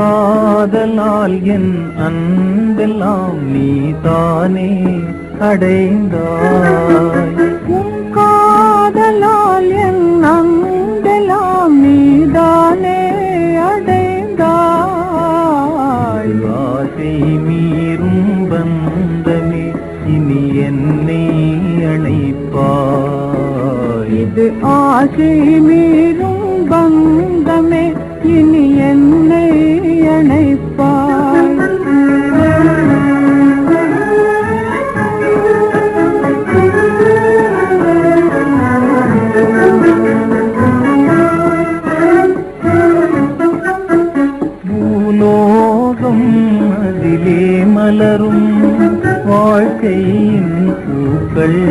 காதலால் என் அன்பெல்லாம் நீதானே அடைந்தாய். உன் காதலால் என் அங்கெல்லாம் நீதானே அடைந்தாய். ஆசை மீறும் பந்தமே இனி என்னை அணைப்பாய். இது ஆசை மீறும் பந்தமே மலரும் வாழ்க்கையின் பூக்கள்.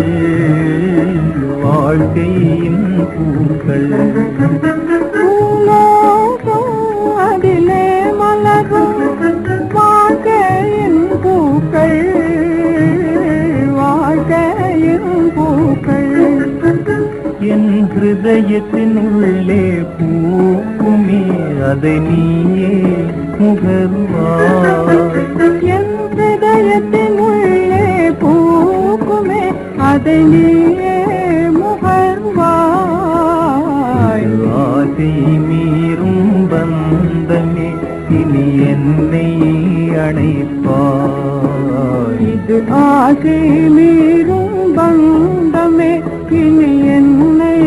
வாழ்க்கையின் பூக்கள். அதிலே மலரும் வாழ்க்கையின் பூக்கள். வாழ்க்கையின் பூக்கள். என் ஹிருதயத்தின் உள்ளே பூக்குமே அதை நீயே முகர்வாய் என்னை அணைப்பாய். இது ஆசை மீறும் பந்தமே இனி என்னை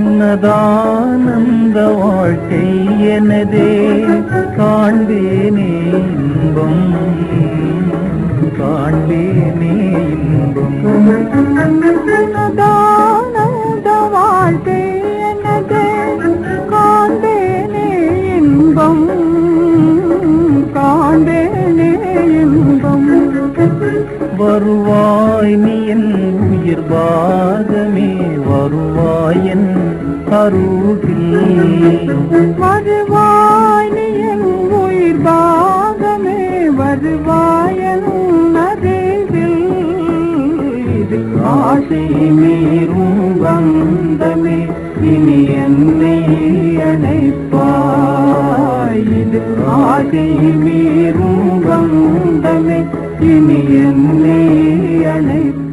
உன்னதானந்த வாழ்க்கை எனதே காண்பேனே இன்பம். காண்பேனே இன்பம். தான அருகில் வருவாய் நீ என் உயிர் பாகமே வருவாய் என் இது ஆசை மீறும் வந்தமே இனி என்னை அணைப்பாய் இது ஆசை மீறும் வந்தமே இனி என்னை அணைப்பாய்.